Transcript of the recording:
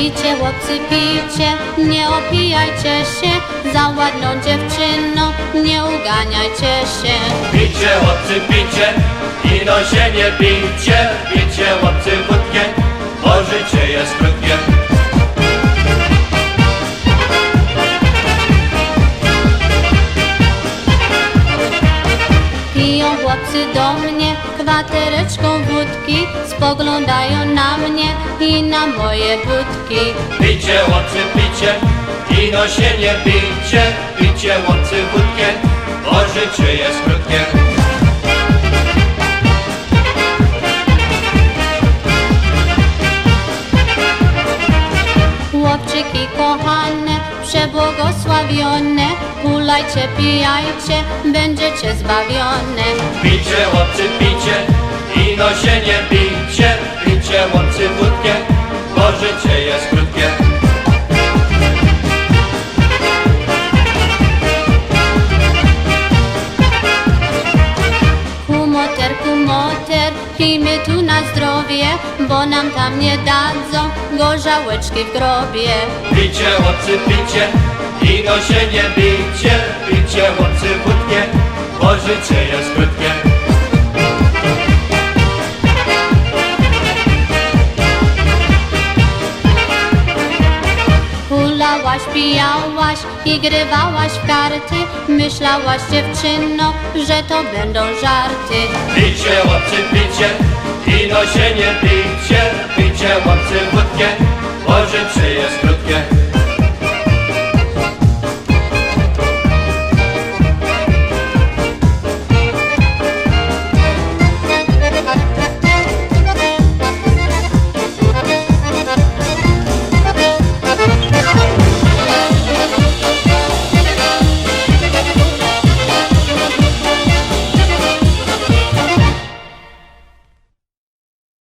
Picie, chłopcy, picie, nie opijajcie się. Za ładną dziewczyną, nie uganiajcie się. Picie, chłopcy, picie, ino się nie bijcie, picie, chłopcy, Piją chłopcy do mnie kwatereczką wódki Spoglądają na mnie i na moje budki Picie, chłopcy, picie, ino się nie bijcie, picie, chłopcy, wódkę, bo życie jest krótkie. Chłopczyki kochane, przebłogosławione Hulajcie, pijajcie, będziecie zbawione. Picie, chłopcy, picie, ino się nie bijcie, picie, chłopcy, wódkę, bo życie jest krótkie. Kumoter, kumoter, pijmy tu na zdrowie Bo nam tam nie dadzą gorzałeczki w grobie. Picie, chłopcy, picie, ino się nie bijcie, picie, chłopcy, Jeździłaś, pijałaś i grywałaś w karty. Myślałaś dziewczyno, że to będą żarty. Picie, łapcie, picie, ino się nie picie